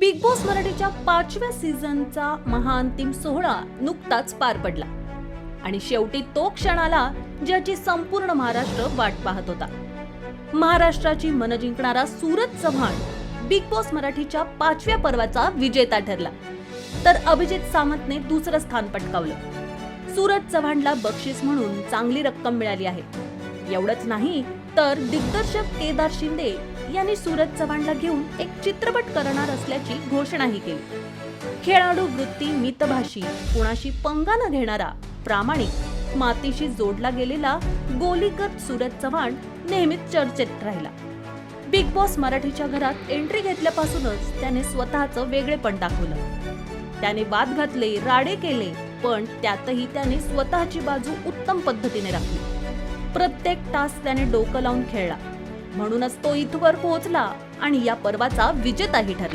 Big boss मराठीच्या पाचव्या सीझनचा महाअंतिम सोहळा नुकताच पार पडला. आणि शेवटी तो क्षणाला ज्याची संपूर्ण महाराष्ट्र वाट पाहत होता. महाराष्ट्राची मन जिंकणारा सूरज चव्हाण बिग बॉस मराठीच्या पाचव्या पर्वाचा विजेता ठरला. तर अभिजित सामंतने दुसरं स्थान पटकावलं. सूरज चव्हाणला बक्षीस म्हणून चांगली रक्कम मिळाली आहे. एवढंच नाही तर दिग्दर्शक केदार शिंदे यांनी सूरज चव्हाणला घेऊन एक चित्रपट करणार असल्याची घोषणाही केली. खेळाडू वृत्ती मितभाषी कुणाशी पंगा न घेणारा प्रामाणिक मातीशी जोडला गेलेला गोलीगत सूरज चव्हाण नेहमीच चर्चेत राहिला. बिग बॉस मराठीच्या घरात एंट्री घेतल्यापासूनच त्याने स्वतःचं वेगळेपण दाखवलं. त्याने वाद घातले राडे केले पण त्यातही त्याने स्वतःची बाजू उत्तम पद्धतीने राखली. प्रत्येक तास त्याने डोकं लावून खेळला. म्हणूनच तो इथवर पोहोचला आणि या पर्वाचा विजेताही ठरला.